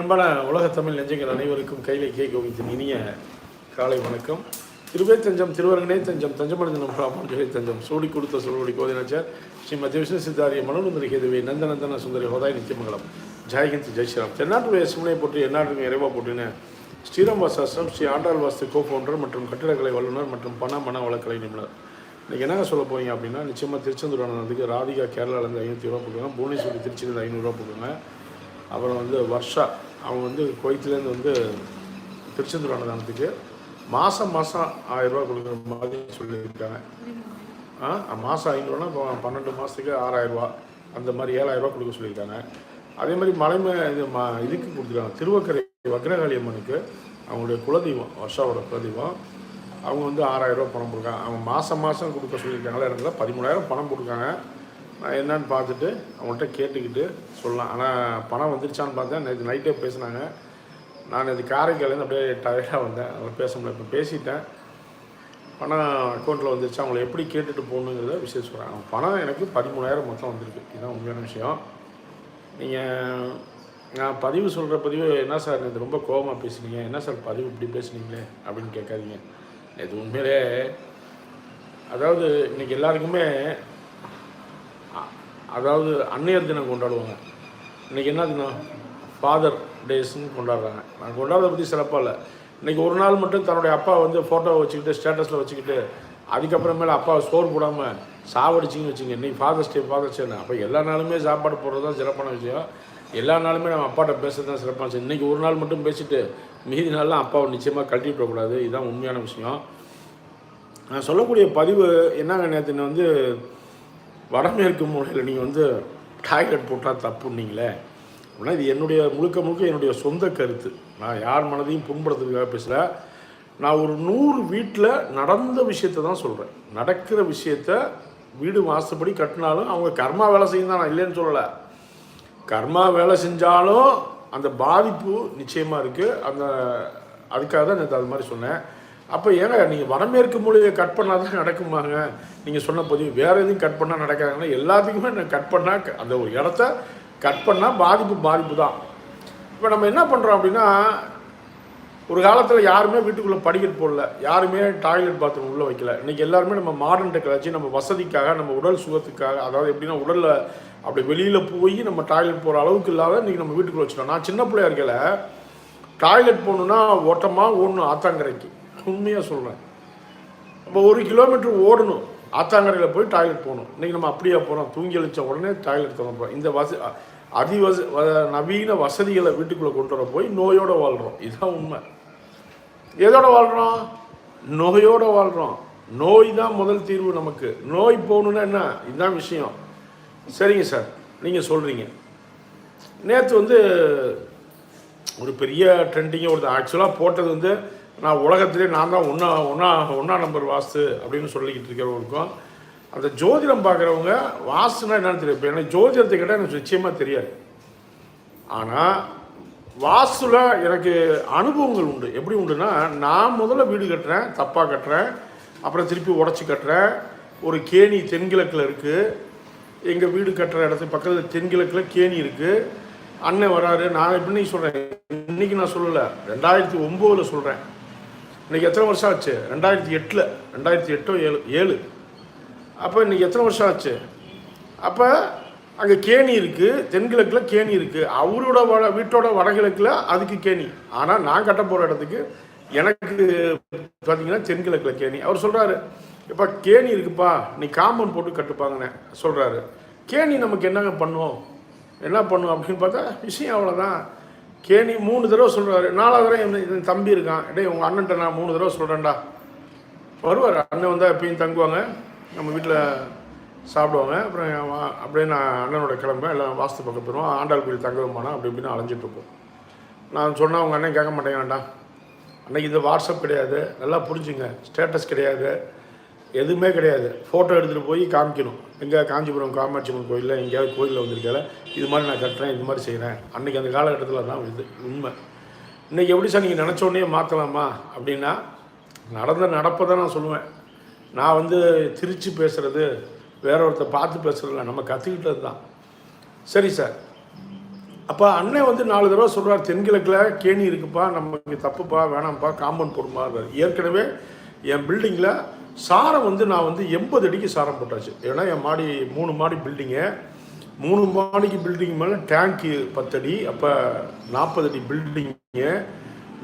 அன்பான உலக தமிழ் நெஞ்சங்கள் அனைவருக்கும் கையில கே கோவித்தின் இனிய காலை வணக்கம். திருவே தஞ்சம் திருவரங்கனே தஞ்சம் தஞ்சமடைந்தனம் ராமாஞ்சலி தஞ்சம் சூடி கொடுத்த சொல்வடி கோதினாச்சார் ஸ்ரீ மத்திய விஷ்ணு சித்தாரிய மனோநந்தரி கேதுவை நந்தநந்தன சுந்தரி ஹோதாய் நித்தியமங்கலம் ஜெயகந்த் ஜெய்ஸ்ராம் தென்னாட்டுடைய சிவனை போற்றி எந்நாட்டுக்கும் இறைவா போட்டின ஸ்ரீராம் வாசாஸ்திரம் ஸ்ரீ ஆண்டாள் வாஸ்து கோ ஃபவுண்டர் மற்றும் கட்டிடக்கலை வல்லுநர் மற்றும் பண மன வளக்கலை நிபுணர். இன்றைக்கி என்னங்க சொல்ல போகிறீங்க அப்படின்னா நிச்சயமாக திருச்செந்தூர் ஆனந்தத்துக்கு ராதிகா கேரளாவிலேருந்து ஐநூற்றி ரூபா போடுங்க புவனேஸ்வரி திருச்சியிலேருந்து ஐநூறுரூவா போடுங்க அப்புறம் வந்து வர்ஷா அவங்க வந்து குவைத்துலேருந்து வந்து திருச்செந்தூர் அன்னதானத்துக்கு மாதம் மாதம் ஆயிரரூபா கொடுக்குற மாதிரி சொல்லியிருக்காங்க. ஆ மாதம் ஐநூறுனா இப்போ பன்னெண்டு மாதத்துக்கு ஆறாயிரரூபா அந்த மாதிரி ஏழாயிரரூபா கொடுக்க சொல்லியிருக்காங்க. அதே மாதிரி மலைமை இது மா இதுக்கு கொடுத்துருக்காங்க. திருவக்கரை வக்ரகாளி அம்மனுக்கு அவங்களுடைய குலதெய்வம் வருஷாவோட குலதெய்வம். அவங்க வந்து ஆறாயிரரூபா பணம் கொடுக்காங்க அவங்க மாதம் மாதம் கொடுக்க சொல்லியிருக்காங்களா எனக்கு பதிமூணாயிரம் பணம் கொடுக்காங்க. நான் என்னன்னு பார்த்துட்டு அவங்கள்ட்ட கேட்டுக்கிட்டு சொல்லலாம். ஆனால் பணம் வந்துருச்சான்னு பார்த்தேன் நேற்று நைட்டே பேசினாங்க. நான் இது காரைக்காலேருந்து அப்படியே டயர்டாக வந்தேன். அவங்க பேச முடியல. இப்போ பேசிட்டேன். பணம் அக்கௌண்ட்டில் வந்துருச்சு? அவங்கள எப்படி கேட்டுட்டு போகணுங்கிறத விஷயம் சொல்கிறேன் அவங்க பணம் எனக்கு பதிமூணாயிரம் மொத்தம் வந்திருக்கு. இதுதான் உண்மையான விஷயம். நீங்கள் நான் பதிவு சொல்கிற பதிவு என்ன சார் நேற்று ரொம்ப கோபமாக பேசுனீங்க. என்ன சார் பதிவு இப்படி பேசுனீங்களே? அப்படின்னு கேட்காதீங்க. நேற்று உண்மையிலே அதாவது இன்றைக்கி எல்லாருக்குமே அதாவது அன்னையர் தினம் கொண்டாடுவாங்க. இன்னைக்கு என்ன தினம்? ஃபாதர் டேஸ்ன்னு கொண்டாடுறாங்க. நான் கொண்டாடுறத பற்றி சிறப்பாக இல்லை. இன்னைக்கு ஒரு நாள் மட்டும் தன்னுடைய அப்பா வந்து ஃபோட்டோவை வச்சுக்கிட்டு ஸ்டேட்டஸில் வச்சுக்கிட்டு அதுக்கப்புறமேல அப்பாவை சோறு போடாமல் சாவடிச்சிங்கன்னு வச்சுங்க இன்றைக்கி ஃபாதர்ஸ் டே ஃபாதர்ஸ் டே அப்போ எல்லா நாளுமே சாப்பாடு போடுறது தான் சிறப்பான விஷயம். எல்லா நாளுமே நம்ம அப்பாட்ட பேசுறது தான் சிறப்பான விஷயம். இன்றைக்கி ஒரு நாள் மட்டும் பேசிட்டு மீதி நாளெலாம் அப்பாவை நிச்சயமாக கழட்டி விடக்கூடாது இதுதான் உண்மையான விஷயம். நான் சொல்லக்கூடிய பதிவு என்னங்க நேற்று வந்து வடமேற்கு மூலையில் நீங்கள் வந்து டாய்லெட் போட்டால் தப்புன்னீங்களே? அப்படின்னா இது என்னுடைய முழுக்க முழுக்க என்னுடைய சொந்த கருத்து. நான் யார் மனதையும் புண்படுத்துறதுக்காக பேசல. நான் ஒரு நூறு வீட்டில் நடந்த விஷயத்தை தான் சொல்கிறேன் நடக்கிற விஷயத்த வீடு வாசப்படி கட்டினாலும் அவங்க கர்மா வேலை செய்யும் தான் நான் இல்லைன்னு சொல்லலை. கர்மா வேலை செஞ்சாலும் அந்த பாதிப்பு நிச்சயமாக இருக்குது அந்த அதுக்காக தான் நேற்று அது மாதிரி சொன்னேன். அப்போ ஏங்க நீங்கள் வடமேற்கு மூலையை கட் பண்ணால் தான் நடக்குமாங்க? நீங்கள் சொன்ன பதிவு வேறு எதுவும் கட் பண்ணால் நடக்காதுன்னா எல்லாத்துக்குமே நான் கட் பண்ணால் அந்த ஒரு இடத்த கட் பண்ணால் பாதிப்பு பாதிப்பு தான் இப்போ நம்ம என்ன பண்ணுறோம் அப்படின்னா ஒரு காலத்தில் யாருமே வீட்டுக்குள்ளே படிக்கட் போடல. யாருமே டாய்லெட் பாத்ரூம் உள்ளே வைக்கல. இன்றைக்கி எல்லாருமே நம்ம மாடர்ன் டெக்னாலஜி நம்ம வசதிக்காக நம்ம உடல் சுகத்துக்காக அதாவது எப்படின்னா உடலில் அப்படி வெளியில் போய் நம்ம டாய்லெட் போகிற அளவுக்கு இல்லாத இன்றைக்கி நம்ம வீட்டுக்குள்ளே வச்சுட்டோம். நான் சின்ன பிள்ளையா இருக்கல டாய்லெட் போகணுன்னா ஓட்டமாக ஓடணும் ஆத்தாங்கரைக்கு. உண்மையாக சொல்கிறேன் நம்ம ஒரு கிலோமீட்டர் ஓடணும். ஆத்தாங்கரையில் போய் டாய்லெட் போகணும். இன்றைக்கி நம்ம அப்படியே போகிறோம் தூங்கி எழுச்ச உடனே டாய்லெட் திறந்து போகிறோம் இந்த வச அதிவச வ- நவீன வசதிகளை வீட்டுக்குள்ளே கொண்டு வர போய் நோயோடு வாழ்கிறோம் இதுதான் உண்மை. எதோட வாழ்கிறோம் நோயோடு வாழ்கிறோம் நோய் தான் முதல் தீர்வு நமக்கு. நோய் போகணுன்னா என்ன? இதுதான் விஷயம். சரிங்க சார். நீங்கள் சொல்கிறீங்க நேற்று வந்து ஒரு பெரிய ட்ரெண்டிங்காக ஒரு ஆக்சுவலாக போட்டது வந்து நான் உலகத்திலே நான் தான் ஒன்றா ஒன்றா ஒன்றா நம்பர் வாஸ்து அப்படின்னு சொல்லிக்கிட்டு இருக்கிறவங்களுக்கும் அந்த ஜோதிடம் பார்க்குறவங்க வாஸ்துனா என்னன்னு தெரியும் இப்போ எனக்கு ஜோதிடத்தை கேட்டால் எனக்கு நிச்சயமாக தெரியாது. ஆனால் வாஸ்துல எனக்கு அனுபவங்கள் உண்டு. எப்படி உண்டுன்னா நான் முதல்ல வீடு கட்டுறேன் தப்பாக கட்டுறேன் அப்புறம் திருப்பி உடச்சி கட்டுறேன். ஒரு கேணி தென்கிழக்கில் இருக்குது எங்கள் வீடு கட்டுற இடத்துக்கு பக்கத்தில் தென்கிழக்கில் கேணி இருக்குது அண்ணன் வராரு. நான் எப்படி சொல்கிறேன் இன்னைக்கு நான் சொல்லலை. ரெண்டாயிரத்தி ஒம்போதில் சொல்கிறேன் இன்னைக்கு எத்தனை வருஷம் ஆச்சு? ரெண்டாயிரத்தி எட்டில். ரெண்டாயிரத்தி எட்டோ ஏழு ஏழு. அப்போ இன்னைக்கு எத்தனை வருஷம் ஆச்சு? அப்போ அங்கே கேணி இருக்குது தென்கிழக்கில் கேணி இருக்குது அவரோட வட வீட்டோட வடகிழக்கில் அதுக்கு கேணி. ஆனால் நான் கட்ட போகிற இடத்துக்கு எனக்கு பார்த்தீங்கன்னா தென்கிழக்கில் கேணி. அவர் சொல்கிறாரு இப்போ கேணி இருக்குப்பா. நீ காம்பவுண்ட் போட்டு கட்டுப்பாங்கண்ணே சொல்கிறாரு கேணி நமக்கு என்னங்க பண்ணுவோம் என்ன பண்ணும்? அப்படின்னு பார்த்தா விஷயம் அவ்வளோதான் கேணி மூணு தடவை சொல்கிறாரு நாலாவது தடவை என் என் தம்பி இருக்கான். டேய் உங்கள் அண்ணன்ட்ட நான் மூணு தடவை சொல்கிறேன்டா வருவார். அண்ணன் வந்தால் எப்பயும் தங்குவாங்க. நம்ம வீட்டில் சாப்பிடுவாங்க. அப்புறம் அப்படியே நான் அண்ணனோட கிளம்புவேன். எல்லாம் வாஸ்து பக்கம் போயிடுவோம் ஆண்டாள் கோயில் தங்க போனால் அப்படி இப்படின்னு அலைஞ்சிட்டு இருப்போம். நான் சொன்னால் அவங்க அண்ணன் கேட்க மாட்டேங்கிறான்டா. அன்னைக்கு இது வாட்ஸ்அப் கிடையாது. நல்லா புரிஞ்சுங்க. ஸ்டேட்டஸ் கிடையாது. எதுவுமே கிடையாது. ஃபோட்டோ எடுத்துகிட்டு போய் காமிக்கணும். எங்கே காஞ்சிபுரம் காமாட்சி அம்மன் கோயிலில் எங்கேயாவது கோயிலில் வந்திருக்கல இது மாதிரி நான் கட்டுறேன் இது மாதிரி செய்கிறேன் அன்றைக்கி அந்த காலகட்டத்தில் தான் இது உண்மை. இன்றைக்கி எப்படி சார் நீங்கள் நினச்ச உடனே மாற்றலாமா அப்படின்னா நடந்த நடப்பை தான் நான் சொல்லுவேன். நான் வந்து திருச்சி பேசுகிறது வேற ஒருத்தர் பார்த்து பேசுகிறதில்ல நம்ம கற்றுக்கிட்டது தான். சரி சார். அப்போ அண்ணன் வந்து நாலு தடவை சொல்கிறார் தென்கிழக்கில் கேணி இருக்குப்பா நமக்கு தப்புப்பா வேணாம்ப்பா காம்பவுண்ட் போடுமா ஏற்கனவே என் பில்டிங்கில் சாரம் வந்து நான் வந்து எண்பது அடிக்கு சாரம் போட்டாச்சு. ஏன்னா என் மாடி மூணு மாடி பில்டிங்கு மூணு மாடிக்கு பில்டிங் மேலே டேங்க்கு பத்தடி அப்போ நாற்பது அடி பில்டிங்கு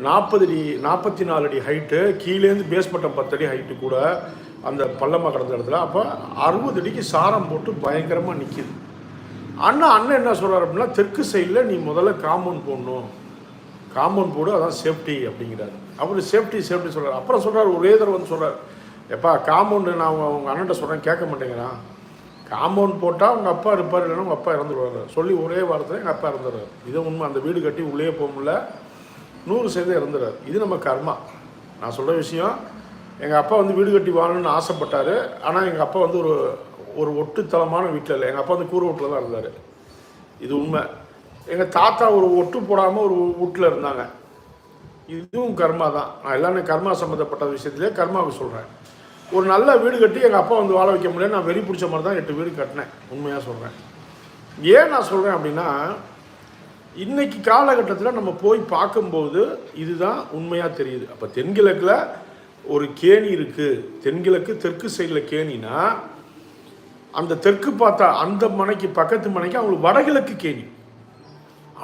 நாற்பது அடி நாற்பத்தி நாலு அடி ஹைட்டு கீழேருந்து பேஸ்மட்டம் பத்தடி ஹைட்டு கூட அந்த பள்ளமாக கடந்த இடத்துல. அப்போ அறுபது அடிக்கு சாரம் போட்டு பயங்கரமாக நிற்கிது அண்ணா அண்ணன் என்ன சொல்கிறார் அப்படின்னா தெற்கு சைடில் நீ முதல்ல காம்பவுண்ட் போடணும். காம்பவுண்ட் போடு அதான் சேஃப்டி அப்படிங்கிறாரு. அவர் சேஃப்டி சேஃப்டி சொல்கிறார் அப்புறம் சொல்கிறார் ஒரே தடவை வந்து சொல்கிறார் எப்பா காம்பவுண்டு நான் அவங்க அவங்க அண்ணன்ட்ட சொல்கிறேன் கேட்க மாட்டேங்கிறான் காம்பவுண்ட் போட்டால் உங்கள் அப்பா இருப்பார் இல்லைன்னா உங்கள் அப்பா இறந்துருவாரு. சொல்லி ஒரே வாரத்தில் எங்கள் அப்பா இறந்துடுறாரு இது உண்மை அந்த வீடு கட்டி உள்ளே போக முடியல. நூறு சதவீதம் இறந்துறாரு. இது நம்ம கர்மா. நான் சொல்கிற விஷயம் எங்கள் அப்பா வந்து வீடு கட்டி வாழணும்னு ஆசைப்பட்டார். ஆனால் எங்கள் அப்பா வந்து ஒரு ஒரு ஒட்டுத்தளமான வீட்டில் இல்லை. எங்கள் அப்பா வந்து கூரை வீட்டில் தான் இருந்தார். இது உண்மை. எங்கள் தாத்தா ஒரு ஒட்டு போடாமல் ஒரு வீட்டில் இருந்தாங்க. இதுவும் கர்மா தான். நான் எல்லாமே கர்மா சம்மந்தப்பட்ட விஷயத்திலே கர்மாவுக்கு சொல்கிறேன் ஒரு நல்ல வீடு கட்டி எங்கள் அப்பா வந்து வாழ வைக்க முடியல நான் வெறி பிடிச்ச மாதிரி தான் எட்டு வீடு கட்டினேன் உண்மையாக சொல்கிறேன் ஏன் நான் சொல்கிறேன் அப்படின்னா இன்றைக்கி காலகட்டத்தில் நம்ம போய் பார்க்கும்போது இதுதான் உண்மையாக தெரியுது. அப்போ தென்கிழக்கில் ஒரு கேணி இருக்குது தென்கிழக்கு தெற்கு சைடில் கேணினா அந்த தெற்கு பார்த்தா அந்த மனைக்கு பக்கத்து மனைக்கு அவங்களுக்கு வடகிழக்கு கேணி.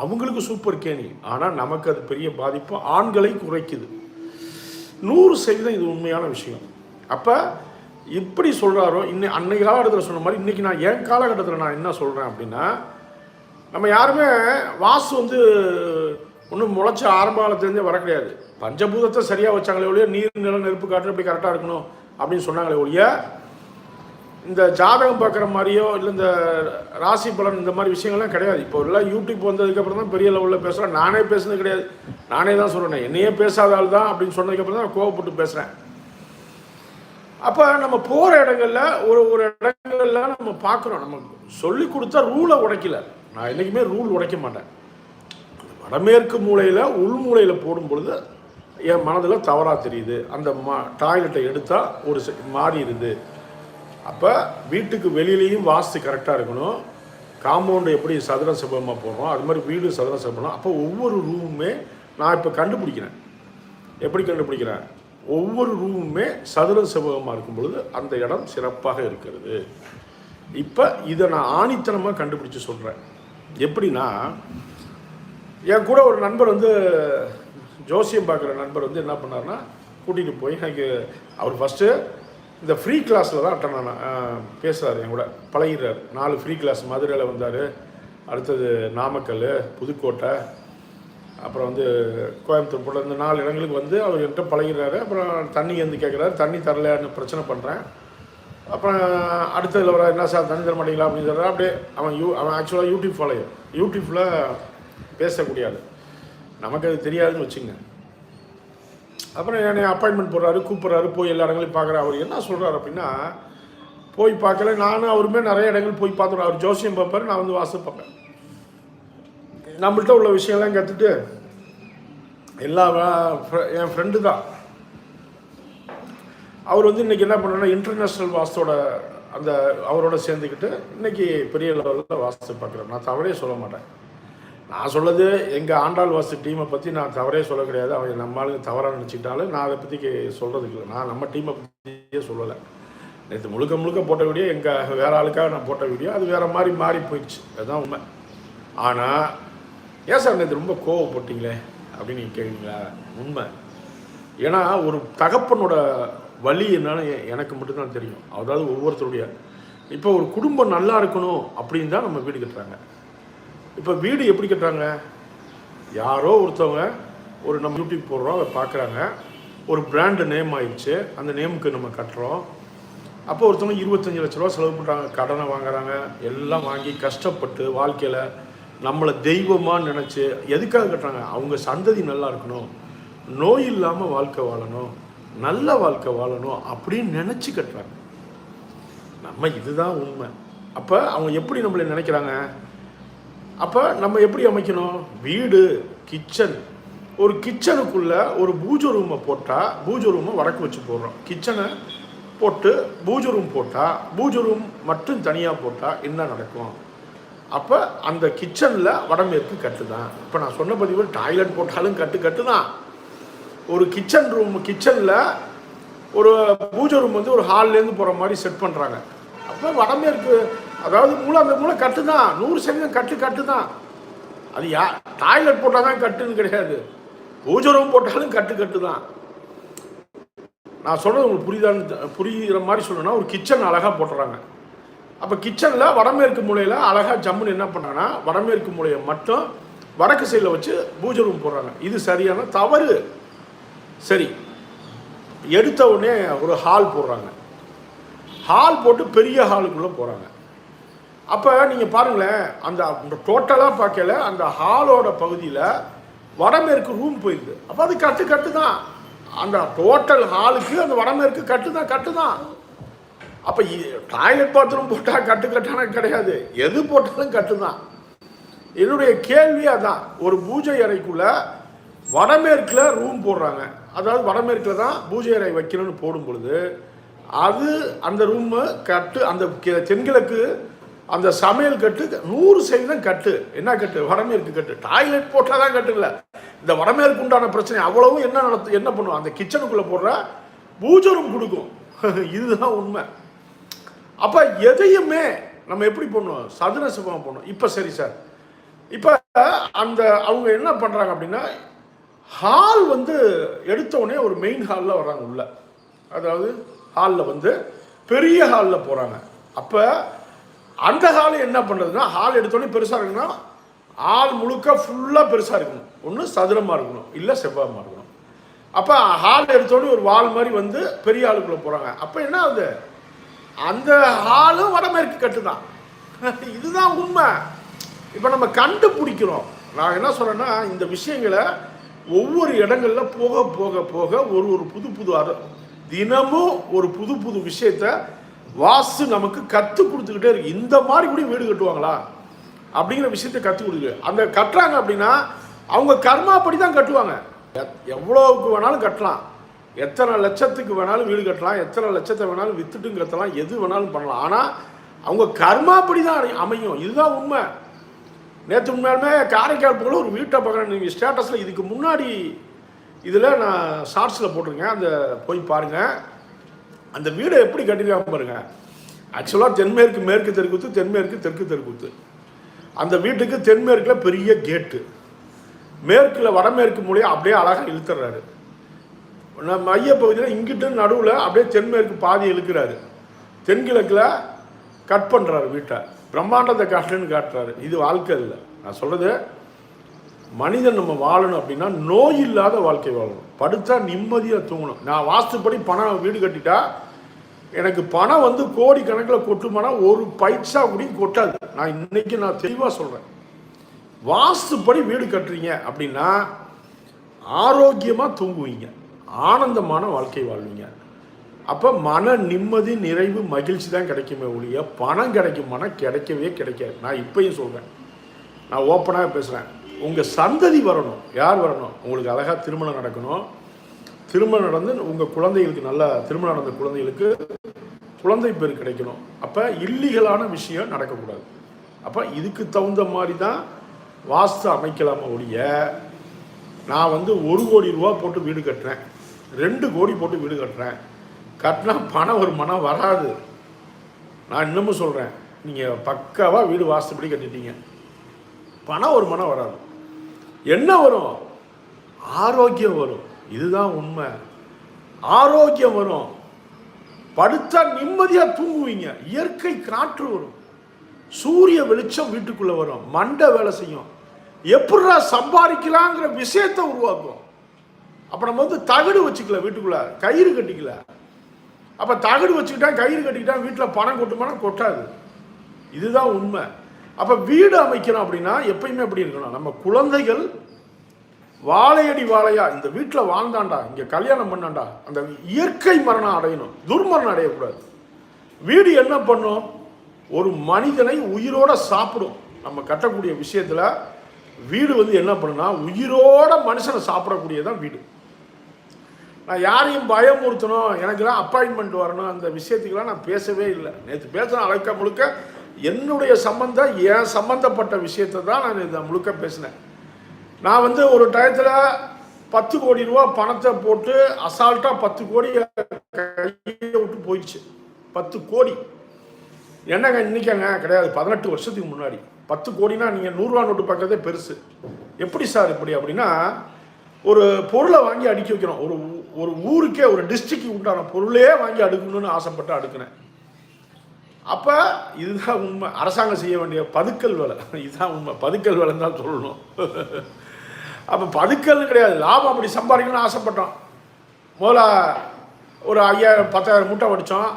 அவங்களுக்கு சூப்பர் கேணி. ஆனால் நமக்கு அது பெரிய பாதிப்பு. ஆண்களை குறைக்குது. நூறு சதவீதம் இது உண்மையான விஷயம். அப்போ இப்படி சொல்கிறாரோ இன்னை அன்னைக்கு காலகட்டத்தில் சொன்ன மாதிரி இன்றைக்கி நான் என் காலகட்டத்தில் நான் என்ன சொல்கிறேன் அப்படின்னா நம்ம யாருமே வாஸ்து வந்து ஒன்றும் முளைச்ச ஆரம்ப காலத்துலேருந்தே வர கிடையாது. பஞ்சபூதத்தை சரியாக வச்சாங்களே ஒழிய நீர் நிலம் நெருப்பு காற்று இப்படி கரெக்டாக இருக்கணும் அப்படின்னு சொன்னாங்களே ஒழிய இந்த ஜாதகம் பார்க்குற மாதிரியோ இல்லை இந்த ராசி பலன் இந்த மாதிரி விஷயங்கள்லாம் கிடையாது. இப்போ எல்லாம் யூடியூப் வந்ததுக்கப்புறம் தான் பெரிய லெவலில் பேசுகிறேன் நானே பேசுனது கிடையாது. நானே தான் சொல்கிறேன் என்னையே பேசாத ஆள் தான் அப்படின்னு சொன்னதுக்கப்புறம் தான் கோவப்பட்டு பேசுகிறேன் அப்போ நம்ம போகிற இடங்கள்ல ஒரு ஒரு இடங்கள்ல நம்ம பார்க்குறோம் நம்ம சொல்லி கொடுத்தா ரூலை உடைக்கல. நான் என்றைக்குமே ரூல் உடைக்க மாட்டேன். வடமேற்கு மூலையில் உள் மூலையில் போடும் பொழுது என் மனதில் தவறாக தெரியுது. அந்த மா டாய்லெட்டை எடுத்தால் ஒரு செ- மாறி இருந்து அப்போ வீட்டுக்கு வெளியிலையும் வாஸ்து கரெக்டாக இருக்கணும். காம்பவுண்டு எப்படி சதுர சபமாக போடுறோம் அது மாதிரி வீடு சதுர சபம். அப்போ ஒவ்வொரு ரூமுமே நான் இப்போ கண்டுபிடிக்கிறேன். எப்படி கண்டுபிடிக்கிறேன்? ஒவ்வொரு ரூமுமே சதுர செவ்வகமாக இருக்கும் பொழுது அந்த இடம் சிறப்பாக இருக்கிறது. இப்போ இதை நான் ஆணித்தனமாக கண்டுபிடிச்சு சொல்கிறேன் எப்படின்னா என் கூட ஒரு நண்பர் வந்து ஜோசியம் பார்க்குற நண்பர் வந்து என்ன பண்ணார்னா கூட்டிகிட்டு போய் எனக்கு அவர் ஃபஸ்ட்டு இந்த ஃப்ரீ கிளாஸில் தான் அட்டன் பேசுகிறார் என் கூட. பழகிறார் நாலு ஃப்ரீ கிளாஸ் மதுரையில் வந்தார். அடுத்தது நாமக்கல் புதுக்கோட்டை அப்புறம் வந்து கோயம்புத்தூர் போல இந்த நாலு இடங்களுக்கு வந்து அவர் என்கிட்ட பழகிறாரு அப்புறம் தண்ணி வந்து கேட்குறாரு தண்ணி தரலையான்னு பிரச்சனை பண்ணுறேன் அப்புறம் அடுத்ததில் வர என்ன சார் தண்ணி தர மாட்டீங்களா அப்படின்னு சொல்கிறார் அப்படியே அவன் யூ அவன் ஆக்சுவலாக யூடியூப் ஃபாலோயர் யூடியூப்பில் பேசக்கூடிய ஆள். நமக்கு அது தெரியாதுன்னு வச்சுங்க அப்புறம் என்னை அப்பாயின்மெண்ட் போடுறாரு கூப்பிட்றாரு போய் எல்லா இடங்களையும் பார்க்குறாரு. அவர் என்ன சொல்கிறாரு அப்படின்னா போய் பார்க்கல நானும் அவருமே நிறைய இடங்கள் போய் பார்த்துருவோம் அவர் ஜோசியம் பார்ப்பாரு நான் வந்து வாசல் பார்ப்பேன். நம்மள்ட்ட உள்ள விஷயம்லாம் கற்றுட்டு எல்லா என் ஃப்ரெண்டு தான். அவர் வந்து இன்னைக்கு என்ன பண்ணுறோன்னா இன்டர்நேஷ்னல் வாஸ்தோட அந்த அவரோட சேர்ந்துக்கிட்டு இன்னைக்கு பெரிய லெவலில் வாஸ்து பார்க்குறேன் நான் தவறே சொல்ல மாட்டேன். நான் சொல்லது எங்கள் ஆண்டாள் வாஸ்து டீமை பற்றி நான் தவறே சொல்ல கிடையாது. அவங்க நம்ம ஆளுங்க தவறாக நினச்சிக்கிட்டாலும் நான் அதை பற்றி சொல்கிறதுக்கு இல்லை. நான் நம்ம டீமை பற்றியே சொல்லலை. நேற்று முழுக்க முழுக்க போட்ட வீடியோ எங்கள் வேற ஆளுக்காக நான் போட்ட வீடியோ. அது வேறு மாதிரி மாறி போயிடுச்சு. அதுதான் உண்மை. ஆனால் ஏன் சார் நேற்று ரொம்ப கோவப்பட்டீங்களே அப்படின்னு நீங்கள் கேட்குறீங்களா உண்மை. ஏன்னா ஒரு தகப்பனோட வழி என்னன்னு எனக்கு மட்டும்தான் தெரியும். அதாவது ஒவ்வொருத்தருடைய இப்போ ஒரு குடும்பம் நல்லா இருக்கணும் அப்படின்னு தான் நம்ம வீடு கட்டுறாங்க. இப்போ வீடு எப்படி கட்டுறாங்க? யாரோ ஒருத்தவங்க ஒரு நம்ம யூடியூப் போடுறோம் அதை பார்க்குறாங்க ஒரு பிராண்டு நேம் ஆயிடுச்சு. அந்த நேமுக்கு நம்ம கட்டுறோம். அப்போ ஒருத்தவங்க இருபத்தஞ்சு லட்ச ரூபா செலவு பண்ணுறாங்க கடனை வாங்குறாங்க. எல்லாம் வாங்கி கஷ்டப்பட்டு வாழ்க்கையில் நம்மளை தெய்வமாக நினச்சி எதுக்காக கட்டுறாங்க? அவங்க சந்ததி நல்லா இருக்கணும். நோய் இல்லாமல் வாழ்க்கை வாழணும். நல்ல வாழ்க்கை வாழணும் அப்படின்னு நினச்சி கட்டுறாங்க. நம்ம இதுதான் உண்மை. அப்போ அவங்க எப்படி நம்மளை நினைக்கிறாங்க? அப்போ நம்ம எப்படி அமைக்கணும்? வீடு கிச்சன் ஒரு கிச்சனுக்குள்ள ஒரு பூஜை ரூமை போட்டால் பூஜை ரூமை வடக்கு வச்சு போடுறோம். கிச்சனை போட்டு பூஜை ரூம் போட்டால் பூஜை ரூம் மட்டும் தனியாக போட்டால் என்ன நடக்கும்? அப்போ அந்த கிச்சனில் வடமேற்கு கட்டு தான் இப்போ நான் சொன்ன பதிவு டாய்லெட் போட்டாலும் கட்டு கட்டு தான் ஒரு கிச்சன் ரூம் கிச்சனில் ஒரு பூஜை ரூம் வந்து ஒரு ஹால்லேருந்து போகிற மாதிரி செட் பண்ணுறாங்க அப்போ வடமேற்கு அதாவது மூளை அந்த மூளை கட்டு தான் நூறு சதவீதம் கட்டு கட்டு தான் அது யா டாய்லெட் போட்டால் தான் கட்டுன்னு கிடையாது. பூஜை ரூம் போட்டாலும் கட்டு கட்டு தான் நான் சொல்கிறது உங்களுக்கு புரியுதான்னு புரிகிற மாதிரி சொல்லணும்னா ஒரு கிச்சன் அழகாக போட்டுறாங்க. அப்போ கிச்சனில் வடமேற்கு மூலையில் அழகாக ஜம்முன்னு என்ன பண்ணாங்கன்னா வடமேற்கு மூலையை மட்டும் வடக்கு சைடில் வச்சு பூஜை ரூம் போடுறாங்க. இது சரியான தவறு. சரி. எடுத்த உடனே ஒரு ஹால் போடுறாங்க. ஹால் போட்டு பெரிய ஹாலுக்குள்ளே போகிறாங்க அப்போ நீங்கள் பாருங்களேன் அந்த டோட்டலாக பார்க்கல அந்த ஹாலோட பகுதியில் வடமேற்கு ரூம் போயிடுது. அப்போ அது கட்டு கட்டு தான் அந்த டோட்டல் ஹாலுக்கு அந்த வடமேற்கு கட்டு தான் கட்டு தான் அப்போ டாய்லெட் பாத்ரூம் போட்டால் கட்டு கட்டான கிடையாது. எது போட்டாலும் கட்டு தான் என்னுடைய கேள்வி அதான். ஒரு பூஜை அறைக்குள்ள வடமேற்கில் ரூம் போடுறாங்க. அதாவது வடமேற்கில் தான் பூஜை அறை வைக்கணும்னு போடும் பொழுது அது அந்த ரூமு கட்டு அந்த தென்கிழக்கு அந்த சமையல் கட்டு நூறு சதவீதம் கட்டு. என்ன கட்டு? வடமேற்கு கட்டு. டாய்லெட் போட்டால் தான் கட்டு இல்லை. இந்த வடமேற்கு உண்டான பிரச்சனை அவ்வளவும் என்ன நடத்து என்ன பண்ணுவோம் அந்த கிச்சனுக்குள்ளே போடுற பூஜை ரூம் கொடுக்கும். இதுதான் உண்மை. அப்போ எதையுமே நம்ம எப்படி பண்ணுவோம் சதுர சிவமாக பண்ணுவோம் இப்போ சரி சார். இப்போ அந்த அவங்க என்ன பண்ணுறாங்க அப்படின்னா ஹால் வந்து எடுத்தோடனே ஒரு மெயின் ஹாலில் வர்றாங்க உள்ள. அதாவது ஹாலில் வந்து பெரிய ஹாலில் போகிறாங்க அப்போ அந்த ஹால் என்ன பண்ணுறதுன்னா ஹால் எடுத்தோடனே பெருசாக இருக்குன்னா ஹால் முழுக்க ஃபுல்லாக பெருசாக இருக்கணும். ஒன்று சதுரமாக இருக்கணும். இல்லை செவ்வாயமாக இருக்கணும். அப்போ ஹால் எடுத்தோடனே ஒரு வால் மாதிரி வந்து பெரிய ஆளுக்குள்ளே போகிறாங்க அப்போ என்ன ஆகுது? அந்த ஹாலும் வடமேற்கு கட்டு தான் இதுதான் உண்மை. இப்போ நம்ம கண்டுபிடிக்கிறோம். நான் என்ன சொல்கிறேன்னா இந்த விஷயங்களை ஒவ்வொரு இடங்கள்ல போக போக போக ஒரு ஒரு புது புது அர தினமும் ஒரு புது புது விஷயத்த வாஸ்து நமக்கு கற்றுக் கொடுத்துக்கிட்டே இருக்கு. இந்த மாதிரி கூட வீடு கட்டுவாங்களா? அப்படிங்கிற விஷயத்த கற்றுக் கொடுக்கு அந்த கட்டுறாங்க அப்படின்னா அவங்க கர்மாப்படி தான் கட்டுவாங்க. எவ்வளோவுக்கு வேணாலும் கட்டலாம். எத்தனை லட்சத்துக்கு வேணாலும் வீடு கட்டலாம் எத்தனை லட்சத்தை வேணாலும் வித்துட்டும் கட்டலாம் எது வேணாலும் பண்ணலாம். ஆனால் அவங்க கர்மாப்படி தான் அமையும். இதுதான் உண்மை. நேற்று உண்மையாலுமே காரைக்கால் போல ஒரு வீட்டை பார்க்குறேன். நீங்கள் ஸ்டேட்டஸில் இதுக்கு முன்னாடி இதில் நான் ஷார்ட்ஸில் போட்டிருக்கேன். அந்த போய் பாருங்கள் அந்த வீடை எப்படி கட்டிருக்காங்க பாருங்கள் ஆக்சுவலாக தென்மேற்கு மேற்கு தெருக்குத்து தென்மேற்கு தெற்கு தெருக்குத்து அந்த வீட்டுக்கு தென்மேற்கில் பெரிய கேட்டு மேற்கில் வடமேற்கு மூலையை அப்படியே அழகாக இழுத்துறாரு. நம்ம மையப்பகுதியில் இங்கிட்டு நடுவில் அப்படியே தென்மேற்கு பாதி இழுக்கிறாரு. தென்கிழக்கில் கட் பண்ணுறாரு வீட்டை. பிரம்மாண்டத்தை காட்டுன்னு காட்டுறாரு. இது வாழ்க்கை இல்லை. நான் சொல்கிறது மனிதன் நம்ம வாழணும் அப்படின்னா நோய் இல்லாத வாழ்க்கை வாழணும். படுத்தா நிம்மதியாக தூங்கணும். நான் வாஸ்துப்படி பணம் வீடு கட்டிட்டா எனக்கு பணம் வந்து கோடி கணக்கில் கொட்டுமானா ஒரு பைசா கூட கொட்டாது. நான் இன்னைக்கு நான் தெளிவாக சொல்கிறேன் வாஸ்துப்படி வீடு கட்டுறீங்க அப்படின்னா ஆரோக்கியமாக தூங்குவீங்க. ஆனந்தமான வாழ்க்கை வாழ்வீங்க. அப்போ மன நிம்மதி நிறைவு மகிழ்ச்சி தான் கிடைக்குமே ஒழிய பணம் கிடைக்குமானா கிடைக்கவே கிடைக்காது. நான் இப்பயும் சொல்கிறேன் நான் ஓப்பனாக பேசுகிறேன் உங்கள் சந்ததி வரணும். யார் வரணும்? உங்களுக்கு அழகாக திருமணம் நடக்கணும். திருமணம் நடந்து உங்கள் குழந்தைகளுக்கு நல்ல திருமணம் நடந்த குழந்தைகளுக்கு குழந்தை பேர் கிடைக்கணும். அப்போ இல்லீகலான விஷயம் நடக்கக்கூடாது. அப்போ இதுக்கு தகுந்த மாதிரி தான் வாஸ்து அமைக்கலாமா ஒழிய நான் வந்து ஒரு கோடி ரூபா போட்டு வீடு கட்டுறேன். ரெண்டு கோடி போட்டு வீடு கட்டுறேன். கட்டினா பணம் ஒரு மனம் வராது. நான் இன்னமும் சொல்கிறேன் நீங்கள் பக்காவாக வீடு வாசப்படி கட்டிட்டீங்க. பணம் ஒரு மனம் வராது. என்ன வரும்? ஆரோக்கியம் வரும். இதுதான் உண்மை. ஆரோக்கியம் வரும். படுத்தா நிம்மதியாக தூங்குவீங்க. இயற்கை காற்று வரும். சூரிய வெளிச்சம் வீட்டுக்குள்ளே வரும். மண்டை வேலை செய்யும். எப்படா சம்பாதிக்கலாங்கிற விஷயத்தை உருவாக்கும். அப்போ நம்ம வந்து தகடு வச்சுக்கல வீட்டுக்குள்ள கயிறு கட்டிக்கல. அப்போ தகடு வச்சுக்கிட்டா கயிறு கட்டிக்கிட்டா வீட்டில் பணம் கொட்டுமானா கொட்டாது. இதுதான் உண்மை. அப்போ வீடு அமைக்கிறோம் அப்படின்னா எப்பயுமே எப்படி இருக்கணும். நம்ம குழந்தைகள் வாழையடி வாழையா இந்த வீட்டில் வாழ்ந்தாண்டா இங்கே கல்யாணம் பண்ணாண்டா அந்த இயற்கை மரணம் அடையணும். துர்மரணம் அடையக்கூடாது. வீடு என்ன பண்ணும்? ஒரு மனிதனை உயிரோட சாப்பிடும். நம்ம கட்டக்கூடிய விஷயத்தில் வீடு வந்து என்ன பண்ணுன்னா உயிரோட மனுஷனை சாப்பிடக்கூடியதான் வீடு. நான் யாரையும் பயமுறுத்தணும் எனக்குலாம் அப்பாயின்மெண்ட் வரணும் அந்த விஷயத்துக்கெல்லாம் நான் பேசவே இல்லை. நேற்று பேசின அழைக்க முழுக்க என்னுடைய சம்பந்தம் என் சம்மந்தப்பட்ட விஷயத்தை தான் நான் இதை முழுக்க பேசினேன். நான் வந்து ஒரு டயத்தில் பத்து கோடி ரூபா பணத்தை போட்டு அசால்ட்டாக பத்து கோடி கையை விட்டு போயிடுச்சு. பத்து கோடி. என்னங்க இன்னைக்கங்க? கிடையாது பதினெட்டு வருஷத்துக்கு முன்னாடி. பத்து கோடினா நீங்கள் நூறுரூவா நோட்டு பார்க்கறதே பெருசு. எப்படி சார் இப்படி அப்படின்னா ஒரு பொருளை வாங்கி அடுக்கி வைக்கிறோம் ஒரு ஒரு ஊருக்கே ஒரு டிஸ்ட்ரிக்கு உண்டான பொருளே வாங்கி அடுக்கணும்னு ஆசைப்பட்டு அடுக்கினேன். அப்போ இதுதான் உண்மை. அரசாங்கம் செய்ய வேண்டிய பதுக்கல் வேலை. இதுதான் உண்மை. பதுக்கல் வேலைன்னு தான் சொல்லணும். அப்போ பதுக்கல்னு கிடையாது. லாபம் அப்படி சம்பாதிக்கணும்னு ஆசைப்பட்டோம். முதல்ல ஒரு ஐயாயிரம் பத்தாயிரம் மூட்டை வடித்தோம்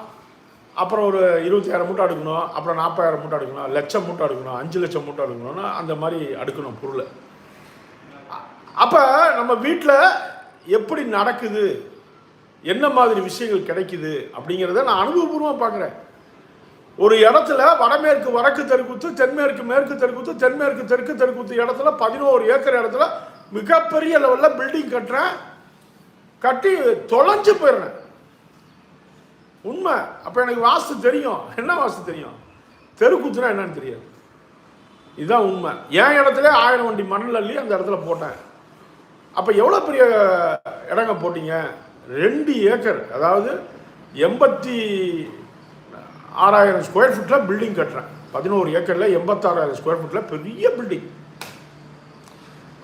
அப்புறம் ஒரு இருபத்தாயிரம் மூட்டை அடுக்கணும். அப்புறம் நாற்பதாயிரம் மூட்டை அடுக்கணும். லட்சம் மூட்டை அடுக்கணும். அஞ்சு லட்சம் மூட்டை அடுக்கணும்னு அந்த மாதிரி அடுக்கணும் பொருளை. அப்போ நம்ம வீட்டில் எப்படி நடக்குது? என்ன மாதிரி விஷயங்கள் கிடைக்குது? அப்படிங்கிறத நான் அனுபவபூர்வமாக பார்க்குறேன். ஒரு இடத்துல வடமேற்கு வடக்கு தெருக்குத்து தென்மேற்கு மேற்கு தெருக்குத்து தென்மேற்கு தெற்கு தெருக்குத்து இடத்துல பதினோரு ஏக்கர் இடத்துல மிகப்பெரிய லெவலில் பில்டிங் கட்டுறேன். கட்டி தொலைஞ்சு போயிடுறேன். உண்மை. அப்போ எனக்கு வாஸ்து தெரியும். என்ன வாஸ்து தெரியும்? தெருக்குத்துனா என்னன்னு தெரியாது. இதுதான் உண்மை. என் இடத்துல ஆயிரம் வண்டி மண்ணில் அள்ளி அந்த இடத்துல போட்டேன். அப்போ எவ்வளோ பெரிய இடங்க போட்டீங்க? ரெண்டு ஏக்கர். அதாவது எண்பத்தி ஆறாயிரம் ஸ்கொயர் ஃபீட்டில் பில்டிங் கட்டுறேன். பதினோரு ஏக்கரில் எண்பத்தாறாயிரம் ஸ்கொயர் ஃபீட்டில் பெரிய பில்டிங்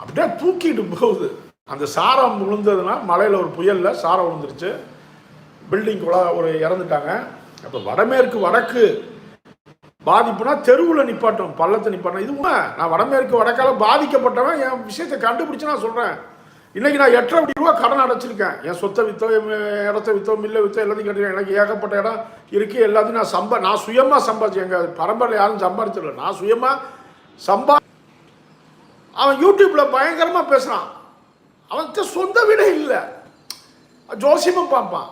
அப்படியே தூக்கிட்டு போகுது. அந்த சாரம் விழுந்ததுன்னா மலையில் ஒரு புயலில் சாரம் விழுந்துருச்சு. பில்டிங் குழா ஒரு இறந்துட்டாங்க. அப்போ வடமேற்கு வடக்கு பாதிப்புனா தெருவில் நிப்பாட்டும் பள்ளத்தை நிப்பாட்டும் இது உண்மை. நான் வடமேற்கு வடக்கால பாதிக்கப்பட்டவன் என் விஷயத்தை கண்டுபிடிச்சு நான் சொல்கிறேன் இன்னைக்கு நான் எட்டரை கோடி ரூபா கடன் அடைச்சிருக்கேன். என் சொத்தை வித்தோ என் இடத்த வித்தோ மில்லை வித்தோ எல்லாத்தையும் கட்டிருக்கேன். எனக்கு ஏகப்பட்ட இடம் இருக்குது எல்லாத்தையும் நான் சம்பா நான் சுயமாக சம்பாதிச்சேன். எங்கள் பரம்பரையில் யாரும் சம்பாதிச்சிடல நான் சுயமாக சம்பா அவன் யூடியூப்பில் பயங்கரமாக பேசுகிறான் அவன்கிட்ட சொந்த வீடே இல்லை. ஜோசியமும் பார்ப்பான்.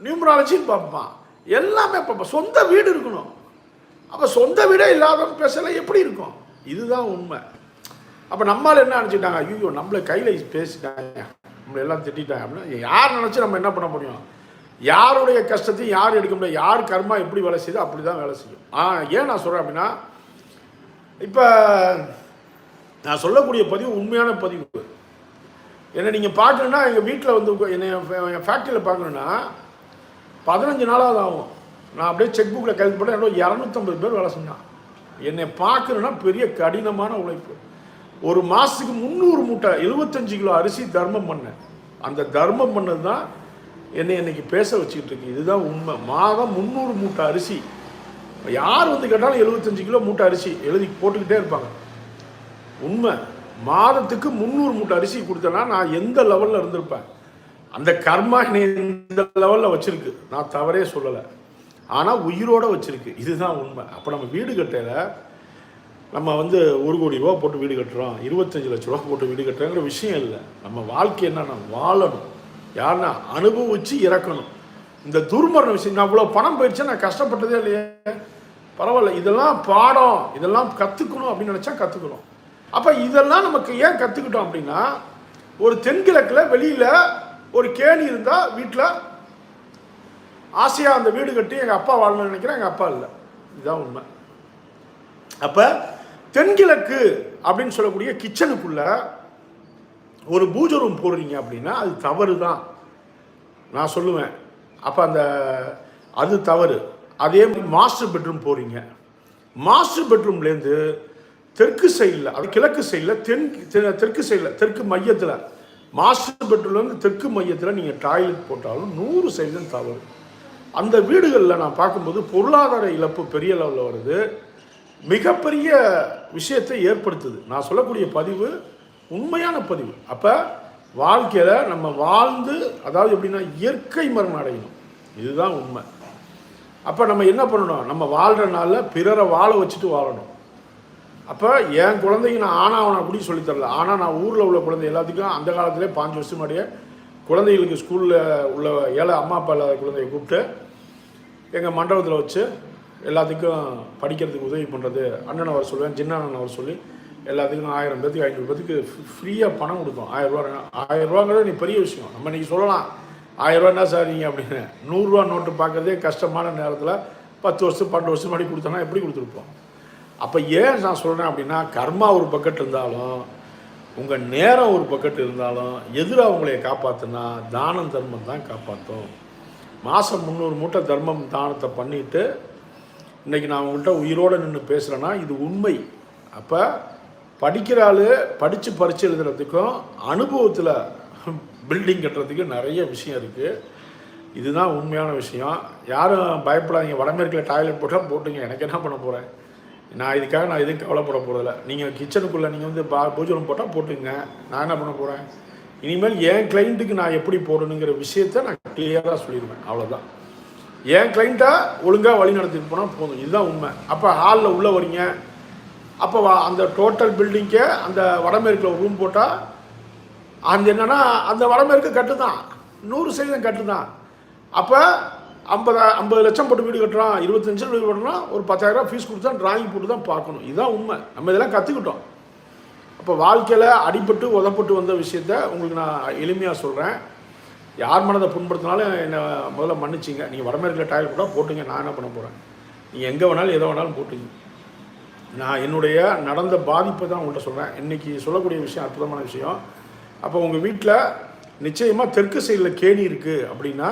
நியூமராலஜியும் பார்ப்பான். எல்லாமே பார்ப்பான். சொந்த வீடு இருக்கணும். அப்போ சொந்த வீடே இல்லாதவன் பேசலை. எப்படி இருக்கும்? இதுதான் உண்மை. அப்போ நம்மால் என்ன நினச்சிட்டாங்க ஐயோ நம்மளை கையில் பேசிட்டாங்க. நம்மளை எல்லாம் திட்டாங்க அப்படின்னா யார் நினச்சி நம்ம என்ன பண்ண முடியும்? யாருடைய கஷ்டத்தையும் யார் எடுக்க முடியாது யார் கர்மா எப்படி வேலை செய்யுதோ அப்படி தான் வேலை செய்யும். ஆ ஏன் நான் சொல்கிறேன் அப்படின்னா இப்போ நான் சொல்லக்கூடிய பதிவு உண்மையான பதிவு. என்னை நீங்கள் பார்க்கணுன்னா எங்கள் வீட்டில் வந்து என்னை என் ஃபேக்ட்ரியில் பார்க்கணுன்னா பதினஞ்சு நாளாவது ஆகும். நான் அப்படியே செக் புக்கில் கைது பண்ண என்னோட இரநூத்தம்பது பேர் வேலை செஞ்சான் என்னை பார்க்கணுன்னா பெரிய கடினமான உழைப்பு. ஒரு மாதத்துக்கு முந்நூறு மூட்டை எழுபத்தஞ்சு கிலோ அரிசி தர்மம் பண்ணேன். அந்த தர்மம் பண்ணது தான் என்னை இன்னைக்கு பேச வச்சுக்கிட்டு இருக்கு. இதுதான் உண்மை. மாதம் முந்நூறு மூட்டை அரிசி. யார் வந்து கேட்டாலும் எழுபத்தஞ்சு கிலோ மூட்டை அரிசி எழுதி போட்டுக்கிட்டே இருப்பாங்க. உண்மை. மாதத்துக்கு முந்நூறு மூட்டை அரிசி கொடுத்தேன்னா நான் எந்த லெவலில் இருந்திருப்பேன்? அந்த கர்மா என்னை இந்த லெவலில் வச்சிருக்கு. நான் தவறே சொல்லலை. ஆனால் உயிரோட வச்சிருக்கு. இதுதான் உண்மை. அப்போ நம்ம வீடு கட்டையில நம்ம வந்து ஒரு கோடி ரூபா போட்டு வீடு கட்டுறோம் இருபத்தஞ்சு லட்ச ரூபா போட்டு வீடு கட்டுறோங்கிற விஷயம் இல்லை. நம்ம வாழ்க்கை என்னன்னா வாழணும். யாருன்னா அனுபவிச்சு இறக்கணும். இந்த துர்மரண விஷயம் நான் இவ்வளோ பணம் போயிடுச்சு நான் கஷ்டப்பட்டதே இல்லையே. பரவாயில்ல இதெல்லாம் பாடம் இதெல்லாம் கற்றுக்கணும் அப்படின்னு நினச்சா கற்றுக்கணும் அப்போ இதெல்லாம் நமக்கு ஏன் கற்றுக்கிட்டோம் அப்படின்னா ஒரு தென்கிழக்கில் வெளியில் ஒரு கேணி இருந்தால் வீட்டில் ஆசையாக அந்த வீடு கட்டி எங்கள் அப்பா வாழணும்னு நினைக்கிறேன் எங்கள் அப்பா இல்லை. இதுதான் உண்மை. அப்போ தென்கிழக்கு அப்படின்னு சொல்லக்கூடிய கிச்சனுக்குள்ள ஒரு பூஜை ரூம் போடுறீங்க அப்படின்னா அது தவறு தான் நான் சொல்லுவேன். அப்போ அந்த அது தவறு. அதே மாதிரி மாஸ்டர் பெட்ரூம் போகிறீங்க மாஸ்டர் பெட்ரூம்லேருந்து தெற்கு சைடில் அது கிழக்கு சைடில் தென் தெற்கு சைடில் தெற்கு மையத்தில் மாஸ்டர் பெட்ரூம்லேருந்து தெற்கு மையத்தில் நீங்கள் டாய்லெட் போட்டாலும் நூறு சைடிலும் தவறு. அந்த வீடுகளில் நான் பார்க்கும்போது பொருளாதார இழப்பு பெரிய லெவலில் வருது. மிகப்பெரிய விஷயத்தை ஏற்படுத்துது. நான் சொல்லக்கூடிய பதிவு உண்மையான பதிவு. அப்போ வாழ்க்கையில் நம்ம வாழ்ந்து அதாவது எப்படின்னா இயற்கை மரணம் அடையணும். இதுதான் உண்மை. அப்போ நம்ம என்ன பண்ணணும்? நம்ம வாழ்கிற நாளில் பிறரை வாழ வச்சுட்டு வாழணும். அப்போ என் குழந்தைக்கு நான் ஆனாவனா கூட சொல்லித் சொல்லித்தரல ஆனால் நான் ஊரில் உள்ள குழந்தை எல்லாத்துக்கும் அந்த காலத்திலே பாஞ்சு வருஷம் முன்னாடியே குழந்தைகளுக்கு ஸ்கூலில் உள்ள ஏழை அம்மா அப்பா இல்லாத குழந்தைய கூப்பிட்டு எங்கள் மண்டபத்தில் வச்சு எல்லாத்துக்கும் படிக்கிறதுக்கு உதவி பண்ணுறது அண்ணனை வர சொல்லுவேன் சின்ன அண்ணன் வர சொல்லி எல்லாத்துக்கும் ஆயிரம் பேத்துக்கு ஐநூறு பேத்துக்கு ஃப்ரீயாக பணம் கொடுக்கும் ஆயிரம் ஆயிரரூவாங்கிறது நீ பெரிய விஷயம். நம்ம இன்றைக்கி சொல்லலாம் ஆயிரம் ரூபா என்ன சார் நீங்கள் அப்படின்னு. நூறுரூவா நோட்டு பார்க்குறதே கஷ்டமான நேரத்தில் பத்து வருஷம் பன்னெண்டு வருஷம் முன்னாடி கொடுத்தோன்னா எப்படி கொடுத்துருப்போம்? அப்போ ஏன் நான் சொல்கிறேன் அப்படின்னா கர்மா ஒரு பக்கெட் இருந்தாலும் உங்கள் நேரம் ஒரு பக்கெட் இருந்தாலும் எதிராக உங்களை காப்பாற்றுனா தானம் தர்மம் தான் காப்பாற்றும் மாதம் முந்நூறு மூட்டை தர்மம் தானத்தை பண்ணிட்டு இன்றைக்கி நான் உங்கள்கிட்ட உயிரோடு நின்று பேசுகிறேன்னா இது உண்மை. அப்போ படிக்கிற ஆள் படித்து பரிச்சு எழுதுறதுக்கும் அனுபவத்தில் பில்டிங் கட்டுறதுக்கு நிறைய விஷயம் இருக்குது இதுதான் உண்மையான விஷயம். யாரும் பயப்படாதீங்க. வடமேற்கில் டாய்லெட் போட்டால் போட்டுங்க. எனக்கு என்ன பண்ண போகிறேன் நான் இதுக்காக நான் எதுவும் கவலைப்பட போகிறதில்ல நீங்கள் கிச்சனுக்குள்ளே நீங்கள் வந்து பா பூஜை ரூம் போட்டால் போட்டுங்க. நான் என்ன பண்ண போகிறேன் இனிமேல் என் கிளைண்ட்டுக்கு நான் எப்படி போடணுங்கிற விஷயத்த நான் கிளியராக சொல்லிடுவேன். அவ்வளோதான் என் கிளைண்ட்டாக ஒழுங்காக வழி நடத்திட்டு போனால் போதும். இதுதான் உண்மை. அப்போ ஹாலில் உள்ளே வரீங்க அப்போ அந்த டோட்டல் பில்டிங்க்கே அந்த வடமேற்கில் ஒரு ரூம் போட்டால் அந்த என்னென்னா அந்த வடமேற்கு கட்டு தான் நூறு சதவீதம் கட்டு தான் அப்போ ஐம்பது ஐம்பது லட்சம் போட்டு வீடு கட்டுறோம் இருபத்தஞ்சு லட்சம் வீடு கட்டுறோம் ஒரு பத்தாயிரம் ஃபீஸ் கொடுத்து தான் டிராயிங் போட்டு தான் பார்க்கணும். இதுதான் உண்மை. நம்ம இதெல்லாம் கற்றுக்கிட்டோம் அப்போ வாழ்க்கையில் அடிபட்டு உதப்பட்டு வந்த விஷயத்த உங்களுக்கு நான் எளிமையாக சொல்கிறேன் யார் மனதை புண்படுத்தினாலும் என்னை முதல்ல மன்னிச்சிங்க. நீங்கள் வடமேற்கில் டயர் கூட போட்டுங்க நான் என்ன பண்ண போகிறேன் நீங்கள் எங்கே வேணாலும் எதை வேணாலும் போட்டுங்க. நான் என்னுடைய நடந்த பாதிப்பை தான் உங்கள்கிட்ட சொல்கிறேன் இன்றைக்கி சொல்லக்கூடிய விஷயம் அற்புதமான விஷயம். அப்போ உங்கள் வீட்டில் நிச்சயமாக தெற்கு சைடில் கேணி இருக்குது அப்படின்னா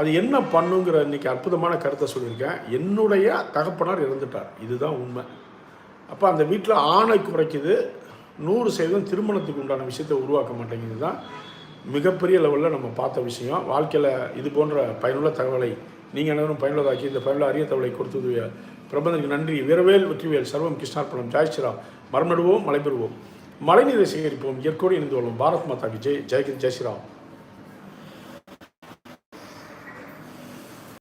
அது என்ன பண்ணுங்கிற இன்றைக்கி அற்புதமான கருத்தை சொல்லியிருக்கேன். என்னுடைய தகப்பனார் இறந்துட்டார். இதுதான் உண்மை. அப்போ அந்த வீட்டில் ஆணை குறைக்குது. நூறு சதவீதம் திருமணத்துக்கு உண்டான விஷயத்தை உருவாக்க மாட்டேங்குது தான் மிகப்பெரிய லெவலில் நம்ம பார்த்த விஷயம். வாழ்க்கையில் இது போன்ற பயனுள்ள தகவலை நீங்கள் அனைவரும் பயனுள்ளதாக்கி இந்த பயனுள்ள அரிய தகவலை கொடுத்தது பிரபந்தனுக்கு நன்றி. வீரவேல் வெற்றிவேல் சர்வம் கிருஷ்ணார்பணம் ஜாய் ஸ்ரீராம். மரம் நடுவோம் மழை பெறுவோம் மழைநீரை சேகரிப்போம். இயற்கையோடு இணைந்து வரும் பாரத் மாதா ஜெய். ஜெய்கிந்த் ஜெய் ஸ்ரீராம்.